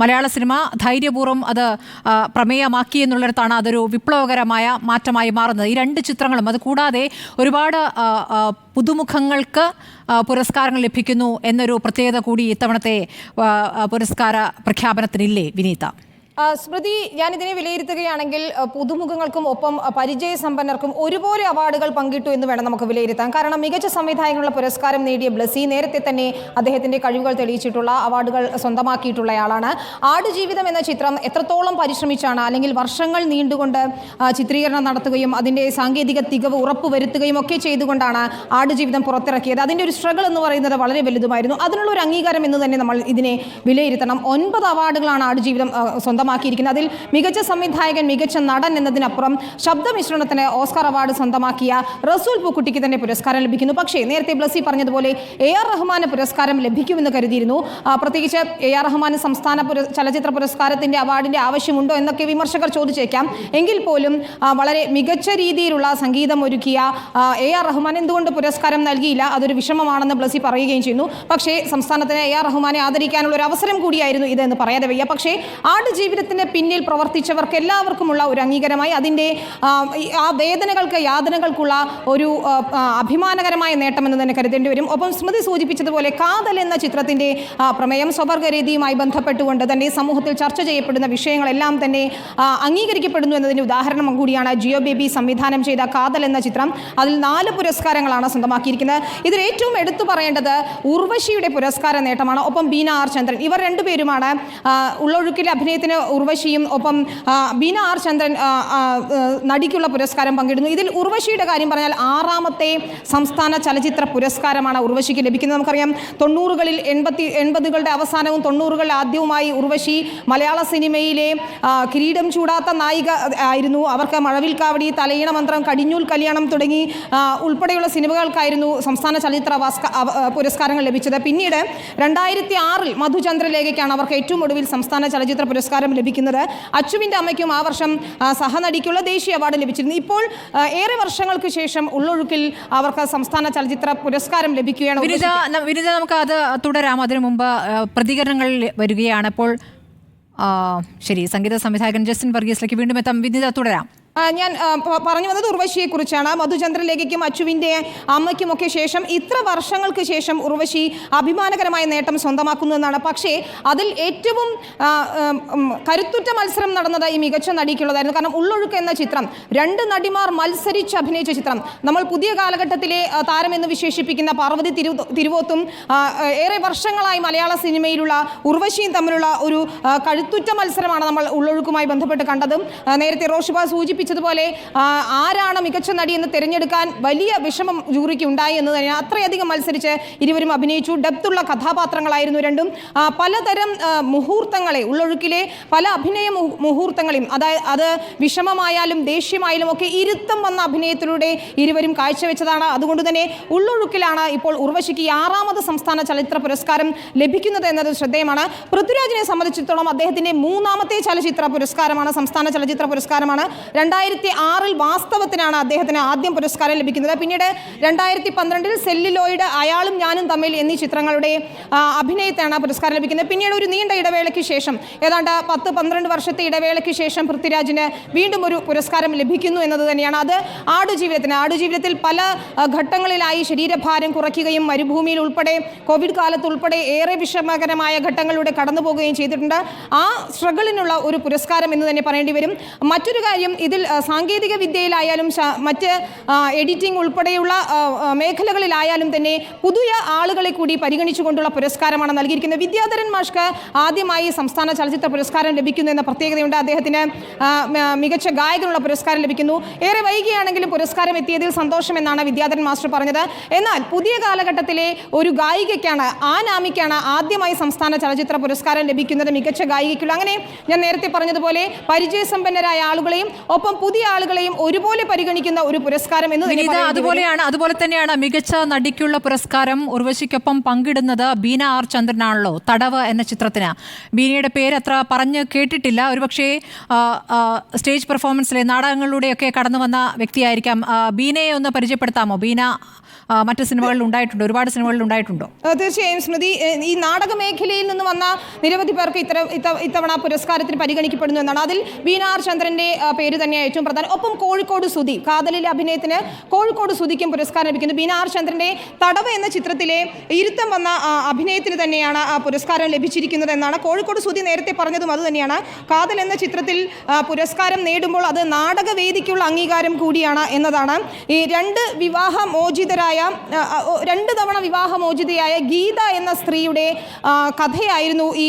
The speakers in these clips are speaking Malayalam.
മലയാള സിനിമ ധൈര്യപൂർവം അത് പ്രമേയമാക്കി എന്നുള്ളിടത്താണ് അതൊരു വിപ്ലവകരമായ മാറ്റമായി മാറുന്നത്. ഈ രണ്ട് ചിത്രങ്ങളും അത് കൂടാതെ ഒരുപാട് പുതുമുഖങ്ങൾക്ക് പുരസ്കാരങ്ങൾ ലഭിക്കുന്നു എന്നൊരു പ്രത്യേകത കൂടി ഇത്തവണത്തെ പുരസ്കാര പ്രഖ്യാപനത്തിനില്ലേ വിനീത? സ്മൃതി ഞാനിതിനെ വിലയിരുത്തുകയാണെങ്കിൽ പുതുമുഖങ്ങൾക്കും ഒപ്പം പരിചയ സമ്പന്നർക്കും ഒരുപോലെ അവാർഡുകൾ പങ്കിട്ടു എന്ന് വേണം നമുക്ക് വിലയിരുത്താൻ. കാരണം മികച്ച സംവിധായകനുള്ള പുരസ്കാരം നേടിയ ബ്ലസി നേരത്തെ തന്നെ അദ്ദേഹത്തിന്റെ കഴിവുകൾ തെളിയിച്ചിട്ടുള്ള അവാർഡുകൾ സ്വന്തമാക്കിയിട്ടുള്ളയാളാണ്. ആടുജീവിതം എന്ന ചിത്രം എത്രത്തോളം പരിശ്രമിച്ചാണ് അല്ലെങ്കിൽ വർഷങ്ങൾ നീണ്ടുകൊണ്ട് ചിത്രീകരണം നടത്തുകയും അതിന്റെ സാങ്കേതിക തികവ് ഉറപ്പുവരുത്തുകയും ഒക്കെ ചെയ്തുകൊണ്ടാണ് ആടുജീവിതം പുറത്തിറക്കിയത്. അതിന്റെ ഒരു സ്ട്രഗിൾ എന്ന് പറയുന്നത് വളരെ വലുതുമായിരുന്നു. അതിനുള്ള ഒരു അംഗീകാരം എന്ന് തന്നെ നമ്മൾ ഇതിനെ വിലയിരുത്തണം. ഒൻപത് അവാർഡുകളാണ് ആടുജീവിതം ആ, സ്വന്തമാക്കിയിരിക്കുന്നത് അതിൽ മികച്ച സംവിധായകൻ മികച്ച നടൻ എന്നതിനപ്പുറം ശബ്ദമിശ്രണത്തിന് ഓസ്കാർ അവാർഡ് സ്വന്തമാക്കിയ റസൂൽ പൂക്കുട്ടിക്ക് തന്നെ പുരസ്കാരം ലഭിക്കുന്നു. പക്ഷേ നേരത്തെ ബ്ലസി പറഞ്ഞതുപോലെ എ ആർ റഹ്മാന് പുരസ്കാരം ലഭിക്കുമെന്ന് കരുതിയിരുന്നു. പ്രത്യേകിച്ച് എ ആർ റഹ്മാന് സംസ്ഥാന ചലച്ചിത്ര പുരസ്കാരത്തിന്റെ അവാർഡിന്റെ ആവശ്യമുണ്ടോ എന്നൊക്കെ വിമർശകർ ചോദിച്ചേക്കാം. എങ്കിൽ പോലും വളരെ മികച്ച രീതിയിലുള്ള സംഗീതം ഒരുക്കിയ എ ആർ റഹ്മാൻ എന്തുകൊണ്ട് പുരസ്കാരം നൽകിയില്ല? അതൊരു വിഷമമാണെന്ന് ബ്ലസി പറയുകയും ചെയ്യുന്നു. പക്ഷേ സംസ്ഥാനത്തിന് എ ആർ റഹ്മാനെ ആദരിക്കാനുള്ള ഒരു അവസരം കൂടിയായിരുന്നു ഇതെന്ന് പറയാതെ വയ്യ. പക്ഷേ ആടുജീവിതത്തിന് പിന്നിൽ പ്രവർത്തിച്ചവർക്ക് എല്ലാവർക്കുമുള്ള ഒരു അംഗീകാരമായി അതിന്റെ ആ, വേദനകൾക്ക് യാതനകൾക്കുള്ള ഒരു അഭിമാനകരമായ നേട്ടമെന്ന് തന്നെ കരുതേണ്ടി വരും. ഒപ്പം സ്മൃതി സൂചിപ്പിച്ചതുപോലെ കാതൽ എന്ന ചിത്രത്തിന്റെ പ്രമേയം സ്വവർഗരീതിയുമായി ബന്ധപ്പെട്ടുകൊണ്ട് തന്നെ സമൂഹത്തിൽ ചർച്ച ചെയ്യപ്പെടുന്ന വിഷയങ്ങളെല്ലാം തന്നെ അംഗീകരിക്കപ്പെടുന്നു എന്നതിന് ഉദാഹരണം കൂടിയാണ് ജിയോ ബേബി സംവിധാനം ചെയ്ത കാതൽ എന്ന ചിത്രം. അതിൽ നാല് പുരസ്കാരങ്ങളാണ് സ്വന്തമാക്കിയിരിക്കുന്നത്. ഇതിൽ ഏറ്റവും എടുത്തു പറയേണ്ടത് ഉർവശിയുടെ പുരസ്കാര നേട്ടമാണ്. ഒപ്പം ബീന ആർ ചന്ദ്രൻ. ഇവർ രണ്ടുപേരുമാണ് ഉള്ളൊഴുക്കിലെ അഭിനയത്തിന് ഉർവശിയും ഒപ്പം ബീന ആർ ചന്ദ്രൻ നടിക്കുള്ള പുരസ്കാരം പങ്കിടുന്നു. ഇതിൽ ഉർവശിയുടെ കാര്യം പറഞ്ഞാൽ ആറാമത്തെ സംസ്ഥാന ചലച്ചിത്ര പുരസ്കാരമാണ് ഉർവശിക്ക് ലഭിക്കുന്നത്. നമുക്കറിയാം തൊണ്ണൂറുകളിൽ എൺപത്തി എൺപതുകളുടെ അവസാനവും തൊണ്ണൂറുകളുടെ ആദ്യവുമായി ഉർവശി മലയാള സിനിമയിലെ കിരീടം ചൂടാത്ത നായിക ആയിരുന്നു. അവർക്ക് മഴവിൽ കാവടി തലയിണ മന്ത്രം കടിഞ്ഞൂൽ കല്യാണം തുടങ്ങി ഉൾപ്പെടെയുള്ള സിനിമകൾക്കായിരുന്നു സംസ്ഥാന ചലച്ചിത്ര പുരസ്കാരങ്ങൾ ലഭിച്ചത്. പിന്നീട് രണ്ടായിരത്തി ആറിൽ മധുചന്ദ്രലേഖയ്ക്കാണ് അവർക്ക് ഏറ്റവും ഒടുവിൽ സംസ്ഥാന ചലച്ചിത്ര പുരസ്കാരം ലഭിക്കുന്നത് അച്ചുവിന്റെ അമ്മയ്ക്കും ആ വർഷം സഹനടിക്കുള്ള ദേശീയ അവാർഡ് ലഭിച്ചിരുന്നു. ഇപ്പോൾ ഏറെ വർഷങ്ങൾക്ക് ശേഷം ഉള്ളൊഴുക്കിൽ അവർക്ക് സംസ്ഥാന ചലച്ചിത്ര പുരസ്കാരം ലഭിക്കുകയാണ് വിരുദ്ധ നമുക്ക് അത് തുടരാം. അതിനു മുമ്പ് പ്രതികരണങ്ങൾ വരികയാണ്. അപ്പോൾ ശരി സംഗീത സംവിധായകൻ ജസ്റ്റിൻ വർഗീസിലേക്ക് വീണ്ടും എത്താം. വിനിത തുടരാം. ഞാൻ പറഞ്ഞു വന്നത് ഉർവശിയെ കുറിച്ചാണ് മധുചന്ദ്രലേഖയ്ക്കും അച്ചുവിന്റെ അമ്മയ്ക്കുമൊക്കെ ശേഷം ഇത്ര വർഷങ്ങൾക്ക് ശേഷം ഉർവശി അഭിമാനകരമായ നേട്ടം സ്വന്തമാക്കുന്നു എന്നാണ്. പക്ഷേ അതിൽ ഏറ്റവും കരുത്തുറ്റ മത്സരം നടന്നത് ഈ മികച്ച നടിക്കുള്ളതായിരുന്നു. കാരണം ഉള്ളൊഴുക്ക് എന്ന ചിത്രം രണ്ട് നടിമാർ മത്സരിച്ച് അഭിനയിച്ച ചിത്രം നമ്മൾ പുതിയ കാലഘട്ടത്തിലെ താരമെന്ന് വിശേഷിപ്പിക്കുന്ന പാർവതി തിരു തിരുവോത്തും ഏറെ വർഷങ്ങളായി മലയാള സിനിമയിലുള്ള ഉർവശിയും തമ്മിലുള്ള ഒരു കഴുത്തുറ്റ മത്സരമാണ് നമ്മൾ ഉള്ളൊഴുക്കുമായി ബന്ധപ്പെട്ട് കണ്ടതും. നേരത്തെ റോഷിബ സൂചിപ്പിച്ചതുപോലെ ആരാണ് മികച്ച നടി എന്ന് തിരഞ്ഞെടുക്കാൻ വലിയ വിഷമം ജൂറിക്ക് ഉണ്ടായി എന്ന് തന്നെ അത്രയധികം മത്സരിച്ച് ഇരുവരും അഭിനയിച്ചു. ഡെപ്തുള്ള കഥാപാത്രങ്ങളായിരുന്നു രണ്ടും. പലതരം മുഹൂർത്തങ്ങളെ ഉള്ളൊഴുക്കിലെ പല അഭിനയ മുഹൂ- മുഹൂർത്തങ്ങളെയും അതായത് അത് വിഷമമായാലും ദേഷ്യമായാലും ഒക്കെ ഇരുത്തം വന്ന അഭിനയത്തിലൂടെ ഇരുവരും കാഴ്ചവെച്ചതാണ്. അതുകൊണ്ട് തന്നെ ഉള്ളൊഴുക്കിലാണ് ഇപ്പോൾ ഉർവശിക്ക് ആറാമത് സംസ്ഥാന ചലച്ചിത്ര പുരസ്കാരം ലഭിക്കുന്നത് എന്നത് ശ്രദ്ധേയമാണ്. പൃഥ്വിരാജിനെ സംബന്ധിച്ചിടത്തോളം അദ്ദേഹത്തിന്റെ മൂന്നാമത്തെ ചലച്ചിത്ര പുരസ്കാരമാണ് സംസ്ഥാന ചലച്ചിത്ര പുരസ്കാരമാണ്. രണ്ടായിരത്തി ആറിൽ വാസ്തവത്തിനാണ് അദ്ദേഹത്തിന് ആദ്യം പുരസ്കാരം ലഭിക്കുന്നത്. പിന്നീട് രണ്ടായിരത്തി പന്ത്രണ്ടിൽ സെല്ലിലോയിഡ് അയാളും ഞാനും തമ്മിൽ എന്നീ ചിത്രങ്ങളുടെ അഭിനയത്താണ് പുരസ്കാരം ലഭിക്കുന്നത്. പിന്നീട് ഒരു നീണ്ട ഇടവേളയ്ക്ക് ശേഷം ഏതാണ്ട് പത്ത് പന്ത്രണ്ട് വർഷത്തെ ഇടവേളയ്ക്ക് ശേഷം പൃഥ്വിരാജിന് വീണ്ടും ഒരു പുരസ്കാരം ലഭിക്കുന്നു എന്നത് തന്നെയാണ്. അത് ആടുജീവിതത്തിന് ആടുജീവിതത്തിൽ പല ഘട്ടങ്ങളിലായി ശരീരഭാരം കുറയ്ക്കുകയും മരുഭൂമിയിൽ ഉൾപ്പെടെ കോവിഡ് കാലത്ത് ഉൾപ്പെടെ ഏറെ വിഷമകരമായ ഘട്ടങ്ങളിലൂടെ കടന്നു പോകുകയും ചെയ്തിട്ടുണ്ട്. ആ സ്ട്രഗിളിനുള്ള ഒരു പുരസ്കാരം എന്ന് തന്നെ പറയേണ്ടി വരും. മറ്റൊരു കാര്യം ഇതിൽ സാങ്കേതിക വിദ്യയിലായാലും മറ്റ് എഡിറ്റിംഗ് ഉൾപ്പെടെയുള്ള മേഖലകളിലായാലും തന്നെ പുതിയ ആളുകളെ കൂടി പരിഗണിച്ചുകൊണ്ടുള്ള പുരസ്കാരമാണ് നൽകിയിരിക്കുന്നത്. വിദ്യാധരൻ മാഷ്ക്ക് ആദ്യമായി സംസ്ഥാന ചലച്ചിത്ര പുരസ്കാരം ലഭിക്കുന്നു എന്ന പ്രത്യേകതയുണ്ട്. അദ്ദേഹത്തിന് മികച്ച ഗായകനുള്ള പുരസ്കാരം ലഭിക്കുന്നു. ഏറെ വൈകിയാണെങ്കിലും പുരസ്കാരം എത്തിയതിൽ സന്തോഷമെന്നാണ് വിദ്യാധരൻ മാസ്റ്റർ പറഞ്ഞത്. എന്നാൽ പുതിയ കാലഘട്ടത്തിലെ ഒരു ഗായികയ്ക്കാണ് ആ നാമിക്കാണ് ആദ്യമായി സംസ്ഥാന ചലച്ചിത്ര പുരസ്കാരം ലഭിക്കുന്നത് മികച്ച ഗായികയ്ക്കുള്ള. അങ്ങനെ ഞാൻ നേരത്തെ പറഞ്ഞതുപോലെ പരിചയസമ്പന്നരായ ആളുകളെയും ഒപ്പം പുതിയ ആളുകളെയും ഒരുപോലെ പരിഗണിക്കുന്ന ഒരു പുരസ്കാരം എന്ന് തന്നെ. അതുപോലെയാണ് അതുപോലെ തന്നെയാണ് മികച്ച നടിക്കുള്ള പുരസ്കാരം ഉർവശിക്കൊപ്പം പങ്കിടുന്നത് ബീന ആർ ചന്ദ്രനാണല്ലോ തടവ് എന്ന ചിത്രത്തിന്. ബീനയുടെ പേര് അത്ര പറഞ്ഞ് കേട്ടിട്ടില്ല. ഒരുപക്ഷേ സ്റ്റേജ് പെർഫോമൻസിലെ നാടകങ്ങളിലൂടെയൊക്കെ കടന്നു വന്ന വ്യക്തിയായിരിക്കാം. ബീനയെ ഒന്ന് പരിചയപ്പെടുത്താമോ? ബീന മറ്റു സിനിമകളിൽ ഉണ്ടായിട്ടുണ്ട്? ഒരുപാട് സിനിമകളിൽ ഉണ്ടായിട്ടുണ്ടോ? തീർച്ചയായും സ്മൃതി ഈ നാടക മേഖലയിൽ നിന്ന് വന്ന നിരവധി പേർക്ക് ഇത്ര ഇത്ത- ഇത്തവണ പുരസ്കാരത്തിന് പരിഗണിക്കപ്പെടുന്നു എന്നാണ്. അതിൽ ബീന ആർ ചന്ദ്രന്റെ പേര് തന്നെയാണ് ഏറ്റവും പ്രധാനം. ഒപ്പം കോഴിക്കോട് സുധി കാതലിലെ അഭിനയത്തിന് കോഴിക്കോട് സുധിക്കും പുരസ്കാരം ലഭിക്കുന്നു ബിനാർ ചന്ദ്രന്റെ തടവ് എന്ന ചിത്രത്തിലെ ഇരുത്തം വന്ന അഭിനയത്തിന് തന്നെയാണ് ആ പുരസ്കാരം ലഭിച്ചിരിക്കുന്നത് എന്നാണ് കോഴിക്കോട് സുധി നേരത്തെ പറഞ്ഞതും അതുതന്നെയാണ് കാതൽ എന്ന ചിത്രത്തിൽ പുരസ്കാരം നേടുമ്പോൾ അത് നാടകവേദിക്കുള്ള അംഗീകാരം കൂടിയാണ് എന്നതാണ്. ഈ രണ്ട് വിവാഹ മോചിതരായ ആ, ആ, ഓ, രണ്ട് തവണ വിവാഹമോചിതയായ ഗീത എന്ന സ്ത്രീയുടെ കഥയായിരുന്നു ഈ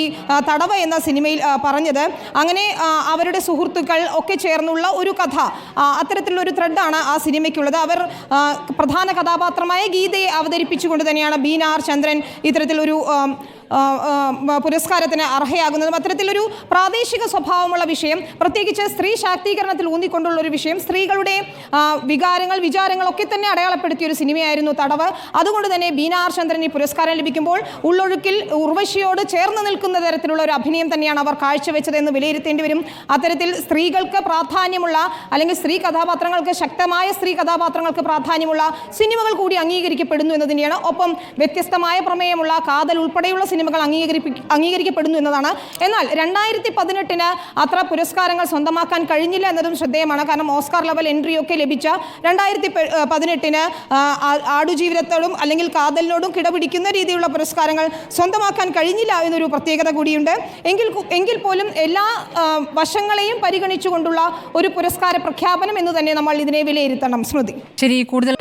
തടവ എന്ന സിനിമയിൽ പറഞ്ഞത്. അങ്ങനെ അവരുടെ സുഹൃത്തുക്കൾ ഒക്കെ ചേർന്നുള്ള ഒരു കഥ അത്തരത്തിലുള്ള ഒരു ത്രെഡാണ് ആ സിനിമയ്ക്കുള്ളത്. അവർ പ്രധാന കഥാപാത്രമായ ഗീതയെ അവതരിപ്പിച്ചുകൊണ്ട് തന്നെയാണ് ബീനാർ ചന്ദ്രൻ ഇത്തരത്തിലൊരു പുരസ്കാരത്തിന് അർഹയാകുന്നതും അത്തരത്തിലൊരു പ്രാദേശിക സ്വഭാവമുള്ള വിഷയം പ്രത്യേകിച്ച് സ്ത്രീ ശാക്തീകരണത്തിൽ ഊന്നിക്കൊണ്ടുള്ള ഒരു വിഷയം സ്ത്രീകളുടെ വികാരങ്ങൾ വിചാരങ്ങളൊക്കെ തന്നെ അടയാളപ്പെടുത്തിയ ഒരു സിനിമയായിരുന്നു തടവ്. അതുകൊണ്ട് തന്നെ ബീനാർ ചന്ദ്രൻ ഈ പുരസ്കാരം ലഭിക്കുമ്പോൾ ഉള്ളൊഴുക്കിൽ ഉർവശിയോട് ചേർന്ന് നിൽക്കുന്ന തരത്തിലുള്ള ഒരു അഭിനയം തന്നെയാണ് അവർ കാഴ്ചവെച്ചത് എന്ന് വിലയിരുത്തേണ്ടി വരും. അത്തരത്തിൽ സ്ത്രീകൾക്ക് പ്രാധാന്യമുള്ള അല്ലെങ്കിൽ സ്ത്രീ കഥാപാത്രങ്ങൾക്ക് ശക്തമായ സ്ത്രീ കഥാപാത്രങ്ങൾക്ക് പ്രാധാന്യമുള്ള സിനിമകൾ കൂടി അംഗീകരിക്കപ്പെടുന്നു എന്നതിന്റെയാണ് ഒപ്പം വ്യത്യസ്തമായ പ്രമേയമുള്ള കാതൽ ഉൾപ്പെടെയുള്ള സിനിമകൾ അംഗീകരിപ്പി അംഗീകരിക്കപ്പെടുന്നു എന്നതാണ്. എന്നാൽ രണ്ടായിരത്തി പതിനെട്ടിന് അത്ര പുരസ്കാരങ്ങൾ സ്വന്തമാക്കാൻ കഴിഞ്ഞില്ല എന്നതും ശ്രദ്ധേയമാണ്. കാരണം ഓസ്കാർ ലെവൽ എൻട്രി ഒക്കെ ലഭിച്ച രണ്ടായിരത്തി പതിനെട്ടിന് ആടുജീവിതത്തോടും അല്ലെങ്കിൽ കാതലിനോടും കിടപിടിക്കുന്ന രീതിയിലുള്ള പുരസ്കാരങ്ങൾ സ്വന്തമാക്കാൻ കഴിഞ്ഞില്ല എന്നൊരു പ്രത്യേകത കൂടിയുണ്ട്. എങ്കിൽ എങ്കിൽ പോലും എല്ലാ വശങ്ങളെയും പരിഗണിച്ചുകൊണ്ടുള്ള ഒരു പുരസ്കാര പ്രഖ്യാപനം എന്ന് തന്നെ നമ്മൾ ഇതിനെ വിലയിരുത്തണം. സ്മൃതി ശരി കൂടുതൽ